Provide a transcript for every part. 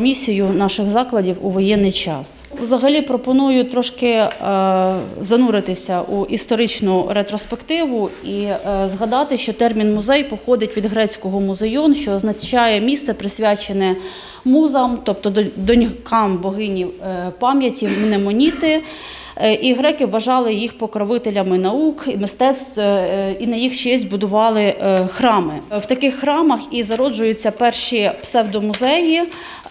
про наших закладів у воєнний час. Взагалі пропоную трошки е, зануритися у історичну ретроспективу і е, згадати, що термін музей походить від грецького музейон, що означає місце присвячене музам, тобто до- донькам богині е, пам'яті мнемоніти. Е, І греки вважали їх покровителями наук і мистецтв, е, і на їх честь будували е, храми. В таких храмах і зароджуються перші псевдомузеї,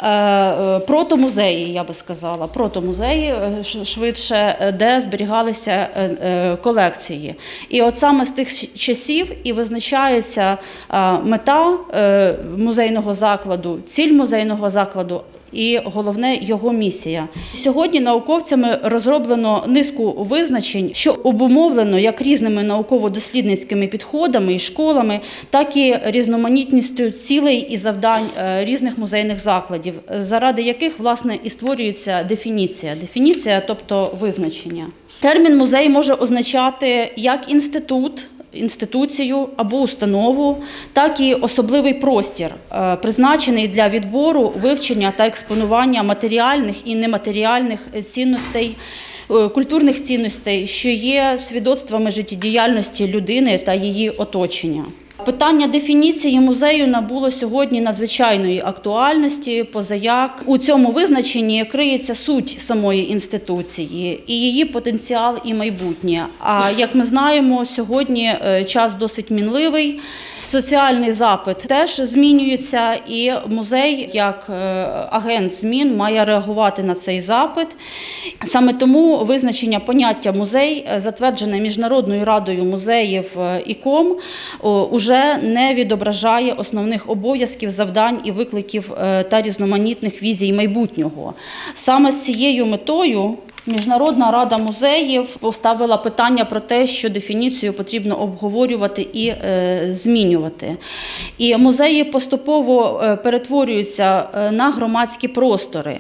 е, е, протомузеї, я би сказала, протомузеї е, швидше, е, де зберігалися е, е, колекції. І от саме з тих часів і визначається е, мета е, музейного закладу, ціль музейного закладу і головне його місія. Сьогодні науковцями розроблено низку визначень, що обумовлено як різними науково-дослідницькими підходами і школами, так і різноманітністю цілей і завдань е, різних музейних закладів, заради яких власне і створюється дефініція. Дефініція, тобто визначення. Термін музей може означати як інститут інституцію або установу, так і особливий простір, е, призначений для відбору, вивчення та експонування матеріальних і нематеріальних цінностей. е, Культурних цінностей, що є свідоцтвами життєдіяльності людини та її оточення. Питання дефініції музею набуло сьогодні надзвичайної актуальності, позаяк у цьому визначенні криється суть самої інституції і її потенціал і майбутнє. А як ми знаємо, сьогодні е, час досить мінливий. Соціальний запит теж змінюється, і музей, як е, агент змін, має реагувати на цей запит. Саме тому визначення поняття музей, е, затверджене Міжнародною радою музеїв е, ІКОМ, о, уже не відображає основних обов'язків, завдань і викликів та різноманітних візій майбутнього. Саме з цією метою. Міжнародна рада музеїв поставила питання про те, що дефініцію потрібно обговорювати і е, змінювати. І музеї поступово е, перетворюються е, на громадські простори.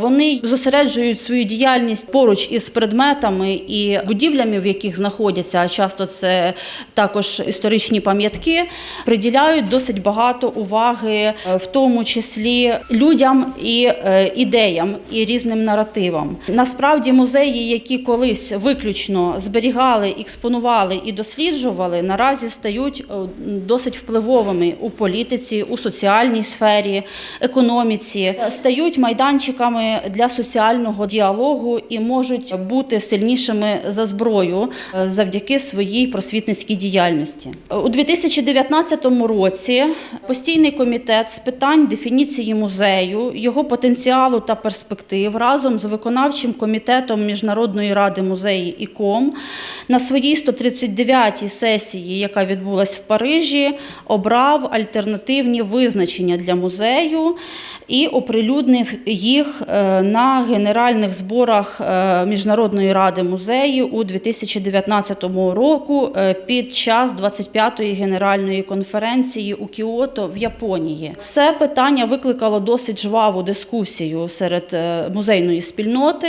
Вони зосереджують свою діяльність поруч із предметами і будівлями, в яких знаходяться, а часто це також історичні пам'ятки, приділяють досить багато уваги, в тому числі людям і ідеям і різним наративам. Насправді музеї, які колись виключно зберігали, експонували і досліджували, наразі стають е, досить впливовими у політиці, у соціальній сфері, економіці, стають майданчиками для соціального діалогу і можуть бути сильнішими за зброю е, завдяки своїй просвітницькій діяльності. У 2019 році постійний комітет з питань дефініції музею, його потенціалу та перспектив разом з виконавчим комітетом Міжнародної ради музеї ІКОМ на своїй 139-й сесії, яка відбулась в Парижі, обрав альтернативні визначення для музею і оприлюднив їх е, на генеральних зборах е, Міжнародної ради музеїв у 2019 року е, під час 25-ї генеральної конференції у Кіото в Японії. Це питання викликало досить жваву дискусію серед музейної спільноти.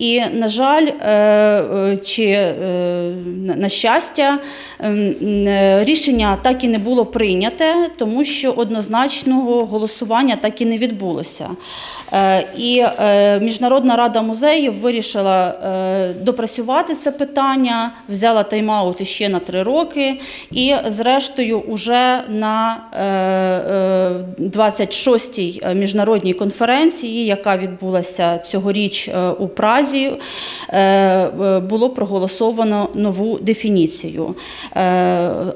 І, на жаль, е, е, чи е, на щастя, ем, рішення так і не було прийняте, тому що однозначного голосування так і не відбулося. І Міжнародна рада музеїв вирішила допрацювати це питання, взяла тайм-аут іще на три роки, і, зрештою, уже на е, е, 26-й міжнародній конференції, яка відбулася цьогоріч у Празі, е, е, було проголосовано нову дефініцію. Е,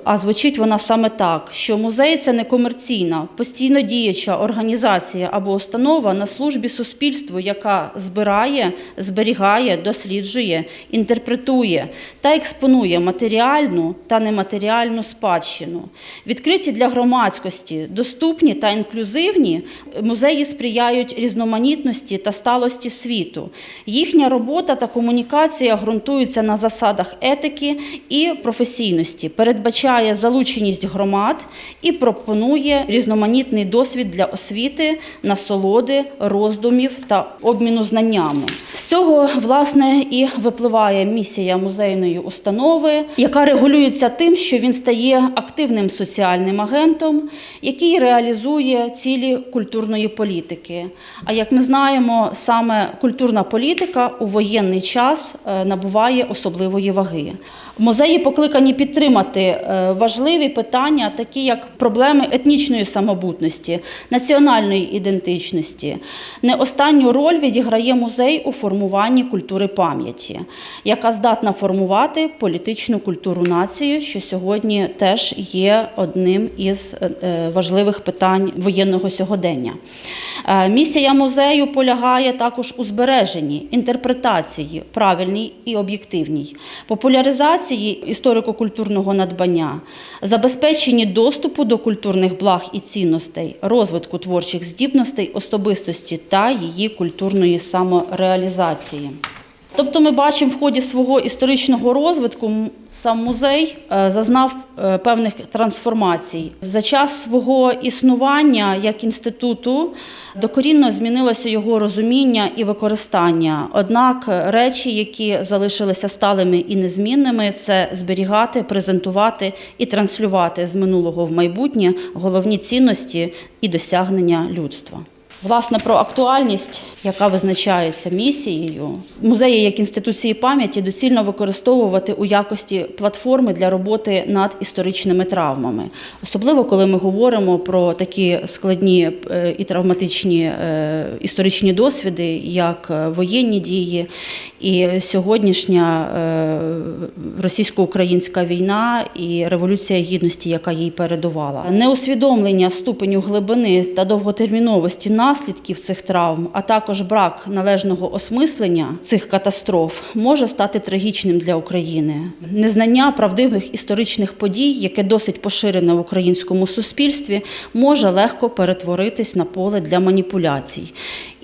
А звучить вона саме так: що музей це не комерційна, постійно діюча організація або установа на службі суспільству, яка збирає, зберігає, досліджує, інтерпретує та експонує матеріальну та нематеріальну спадщину. Відкриті для громадськості, доступні та інклюзивні, музеї сприяють різноманітності та сталості світу. Їхня Їхня робота та комунікація ґрунтуються на засадах етики і професійності, передбачає залученість громад і пропонує різноманітний досвід для освіти, насолоди, роздумів та обміну знаннями. З цього власне і випливає місія музейної установи, яка регулюється тим, що він стає активним соціальним агентом, який реалізує цілі культурної політики. А як ми знаємо, саме культурна політика у воєнний час е, набуває особливої ваги. Музеї покликані підтримати е, важливі питання, такі як проблеми етнічної самобутності, національної ідентичності. Не останню роль відіграє музей у формуванні культури пам'яті, яка здатна формувати політичну культуру нації, що сьогодні теж є одним із е, е, важливих питань воєнного сьогодення. Місія музею полягає також у збереженні, інтерпретації, правильній і об'єктивній, популяризації історико-культурного надбання, забезпеченні доступу до культурних благ і цінностей, розвитку творчих здібностей особистості та її культурної самореалізації. Тобто ми бачимо в ході свого історичного розвитку сам музей е, зазнав е, певних трансформацій. За час свого існування як інституту докорінно змінилося його розуміння і використання. Однак речі, які залишилися сталими і незмінними, це зберігати, презентувати і транслювати з минулого в майбутнє головні цінності і досягнення людства. Власне, про актуальність, яка визначається місією, музеї як інституції пам'яті доцільно використовувати у якості платформи для роботи над історичними травмами, особливо коли ми говоримо про такі складні е, і травматичні е, історичні досвіди, як е, воєнні дії. І сьогоднішня російсько-українська війна і революція гідності, яка їй передувала. Неусвідомлення ступеню глибини та довготерміновості наслідків цих травм, а також брак належного осмислення цих катастроф може стати трагічним для України. Незнання правдивих історичних подій, яке досить поширене в українському суспільстві, може легко перетворитись на поле для маніпуляцій.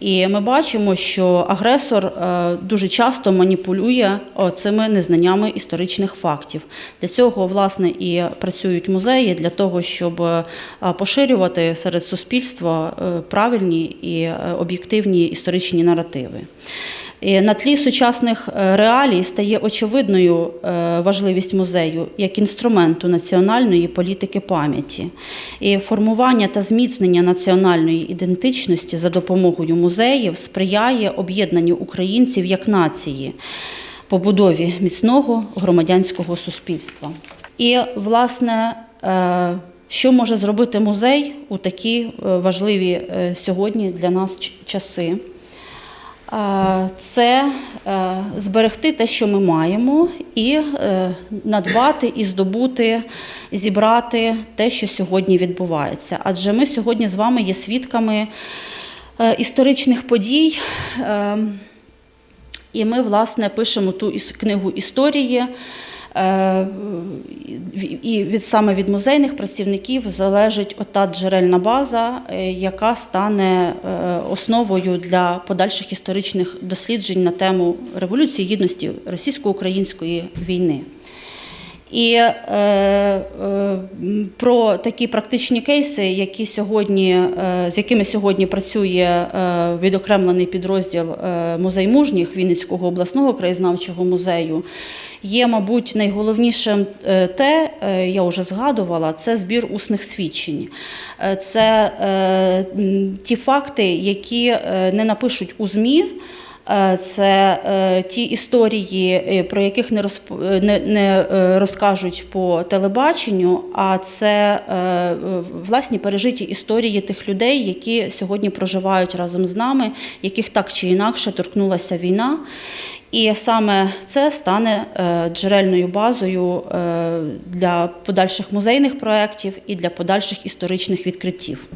І ми бачимо, що агресор е, дуже часто маніпулює цими незнаннями історичних фактів. Для цього власне і працюють музеї для того, щоб е, поширювати серед суспільства е, правильні і об'єктивні історичні наративи. І на тлі сучасних е, реалій стає очевидною е, важливість музею як інструменту національної політики пам'яті. І формування та зміцнення національної ідентичності за допомогою музеїв сприяє об'єднанню українців як нації, побудові міцного громадянського суспільства. І, власне, е, що може зробити музей у такі важливі сьогодні для нас часи? Це е, зберегти те, що ми маємо, і е, надбати, і здобути, зібрати те, що сьогодні відбувається. Адже ми сьогодні з вами є свідками е, історичних подій. е, І ми, власне, пишемо ту книгу історії. Е, І від саме від музейних працівників залежить ота джерельна база, е, яка стане е, основою для подальших історичних досліджень на тему Революції Гідності російсько-української війни. І е, е, про такі практичні кейси, які сьогодні, е, з якими сьогодні працює е, відокремлений підрозділ е, музей мужніх Вінницького обласного краєзнавчого музею, є, мабуть, найголовнішим е, те, е, я вже згадувала, це збір усних свідчень. Е, Це е, ті факти, які е, не напишуть у ЗМІ. Е, Це е, ті історії, е, про яких не, розп... не, не розкажуть по телебаченню, а це власні пережиті історії тих людей, які сьогодні проживають разом з нами, яких так чи інакше торкнулася війна. І саме це стане джерельною базою для подальших музейних проєктів і для подальших історичних відкриттів.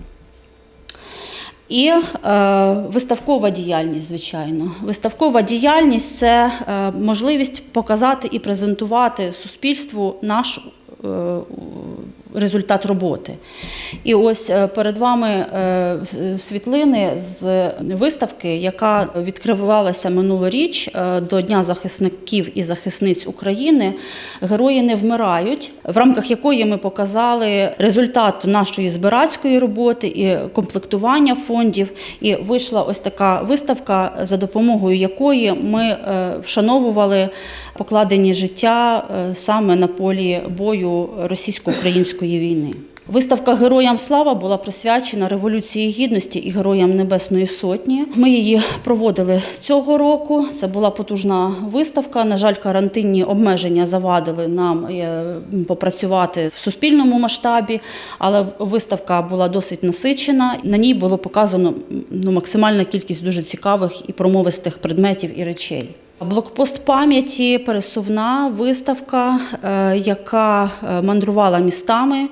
І е, виставкова діяльність, звичайно. Виставкова діяльність це е, можливість показати і презентувати суспільству наш е, результат роботи. І ось е, перед вами е, світлини з виставки, яка відкривалася минулоріч е, до Дня захисників і захисниць України. Герої не вмирають, в рамках якої ми показали результат нашої збирацької роботи і комплектування фондів. І вийшла ось така виставка, за допомогою якої ми вшановували покладені життя саме на полі бою російсько-української війни. Виставка Героям слава була присвячена Революції Гідності і Героям Небесної Сотні. Ми її проводили цього року. Це була потужна виставка. На жаль, карантинні обмеження завадили нам е, попрацювати в суспільному масштабі, але виставка була досить насичена. На ній було показано ну, максимальна кількість дуже цікавих і промовистих предметів і речей. Блокпост пам'яті пересувна виставка, е, яка е, мандрувала містами.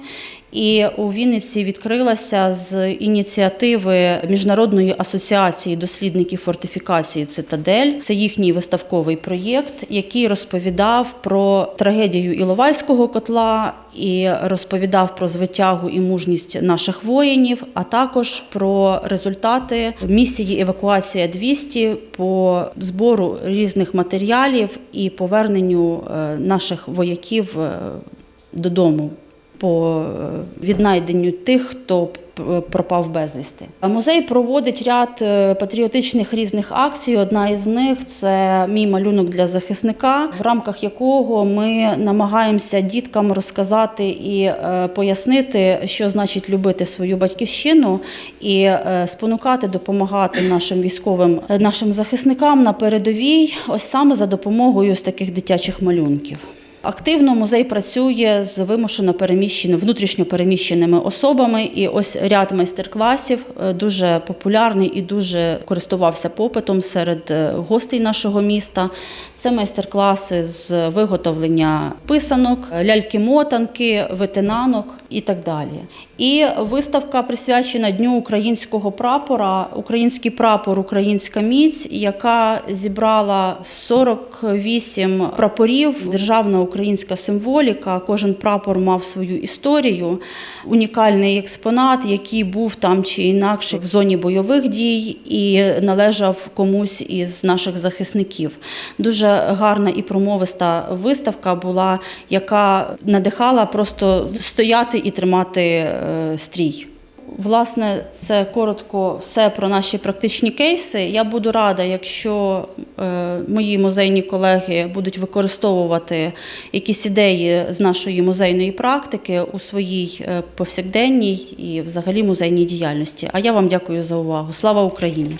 І у Вінниці відкрилася з ініціативи Міжнародної асоціації дослідників фортифікації Цитадель. Це їхній виставковий проєкт, який розповідав про трагедію Іловайського котла і розповідав про звитягу і мужність наших воїнів, а також про результати місії Евакуація 200 по збору різних матеріалів і поверненню е, наших вояків е, додому по е, віднайденню тих, хто пропав безвісти. Музей проводить ряд е, патріотичних різних акцій. Одна із них це мій малюнок для захисника, в рамках якого ми намагаємося діткам розказати і е, пояснити, що значить любити свою батьківщину, і е, спонукати допомагати нашим військовим, е, нашим захисникам на передовій, ось саме за допомогою з таких дитячих малюнків. Активно музей працює з вимушено переміщеними, внутрішньо переміщеними особами. І ось ряд майстер-класів е, дуже популярний і дуже користувався попитом серед е, гостей нашого міста. Це майстер-класи з виготовлення писанок, ляльки-мотанки, ветенанок і так далі. І виставка присвячена Дню українського прапора, український прапор, українська міць, яка зібрала 48 прапорів, державна українська символіка. Кожен прапор мав свою історію, унікальний експонат, який був там чи інакше в зоні бойових дій і належав комусь із наших захисників. Дуже гарна і промовиста виставка була, яка надихала просто стояти і тримати е, стрій. Власне, це коротко все про наші практичні кейси. Я буду рада, якщо е, мої музейні колеги будуть використовувати якісь ідеї з нашої музейної практики у своїй е, повсякденній і взагалі музейній діяльності. А я вам дякую за увагу. Слава Україні!